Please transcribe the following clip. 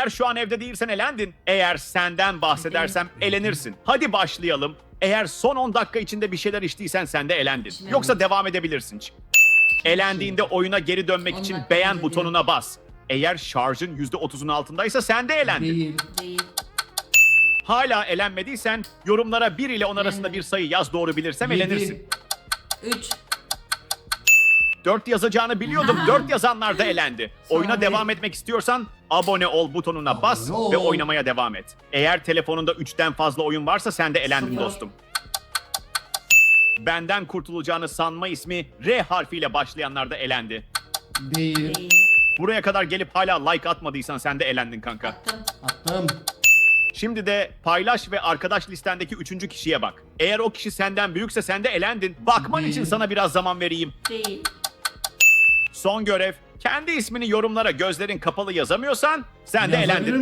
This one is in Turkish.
Eğer şu an evde değilsen elendin. Eğer senden bahsedersem elenirsin. Hadi başlayalım. Eğer son 10 dakika içinde bir şeyler içtiysen sen de elendin. Yoksa devam edebilirsin. Çık. Elendiğinde oyuna geri dönmek 10 için beğen butonuna bas. Eğer şarjın %30'un altındaysa sen de elendin. Değil. Değil. Hala elenmediysen yorumlara 1 ile 10 arasında bir sayı yaz doğru bilirsem Yedi. elenirsin. 3. 4 yazacağını biliyordum. 4 yazanlar da elendi. Oyuna devam etmek istiyorsan abone ol butonuna bas Abone ve ol. oynamaya devam et. Eğer telefonunda 3'ten fazla oyun varsa sen de elendin Sıfır. dostum. Benden kurtulacağını sanma ismi R harfiyle başlayanlar da elendi. Değil. Buraya kadar gelip hala like atmadıysan sen de elendin kanka. Attım. Attım. Şimdi de paylaş ve arkadaş listendeki üçüncü kişiye bak. Eğer o kişi senden büyükse sen de elendin. Bakman Değil. için sana biraz zaman vereyim. Değil. Son görev. Kendi ismini yorumlara gözlerin kapalı yazamıyorsan sen de elendin.